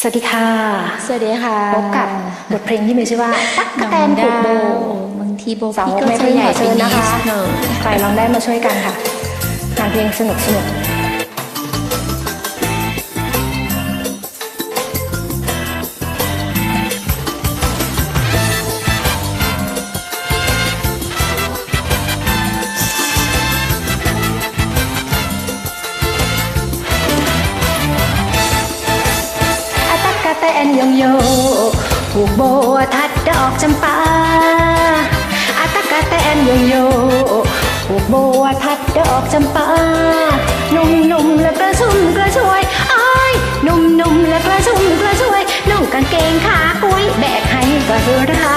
สวัสดีค่ะ สวัสดีค่ะ พบกับบทเพลงที่มีชื่อว่าตั๊กน้องแตนผูกโบดาวบางทีโบสาวพี่ก็ไม่จะเพิ่งใหญ่ขอไปเชิญนินะคะดหนึ่งใครลองได้มาช่วยกันค่ะงานเพลงสนุกสนุก ยงโยผูกโบทัดดอกจำปาอาตักกะแตนยงโยผูกโบทัดดอกจำปานุ่มๆและกระชุ่มกระชวยอ้ายนุ่มๆและกระชุ่มกระชวยนุ่งกางเกงขากุ้ยแบกให้กระรา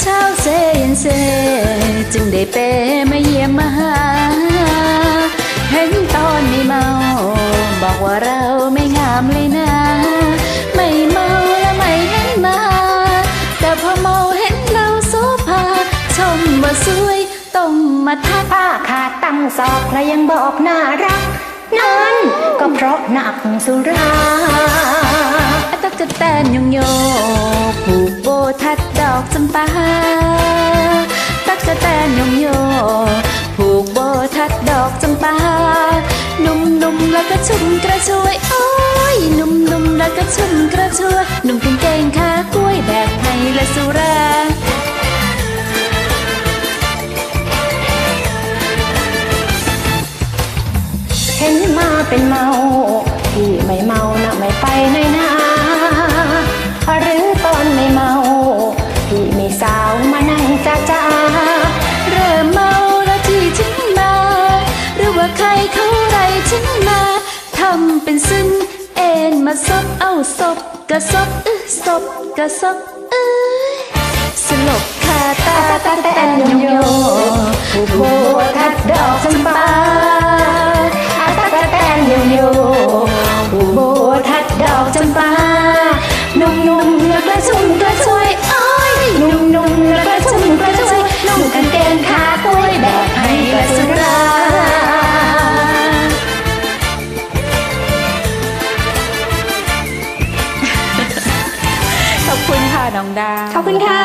เช้าเซเย็นเซจึงได้เปม อนไม่เมา บอกว่าเราไม่งามเลยนะ ไม่เมาและไม่เห็นมา แต่พอเมาเห็นเราโซภาชมว่าสวยต้องมาทักผ้าขาดตั้งศอกและยังบอกน่ารัก นั้น ก็เพราะหนักสุราอะตักกะแตนยงโยผูกโบทัดดอกจำปาตักกะแตน นุ่มๆแล้วก็ชุ่มกระชวยโอ้ยนุ่มๆแล้วก็ชุ่มกระชวยนุ่มกางเกงขากล้วยแบกไห้และสุราเห็นมาเป็นเมาำเป็นซึ้งเอ็นมาซบเอาซบกระซบเอึศพกระซบเอ้ยสลบคาตาตาแตนนยโยโยโบทัดดอกจำปาอาตาตาแตนยโย น้องดาวขอบคุณค่ะ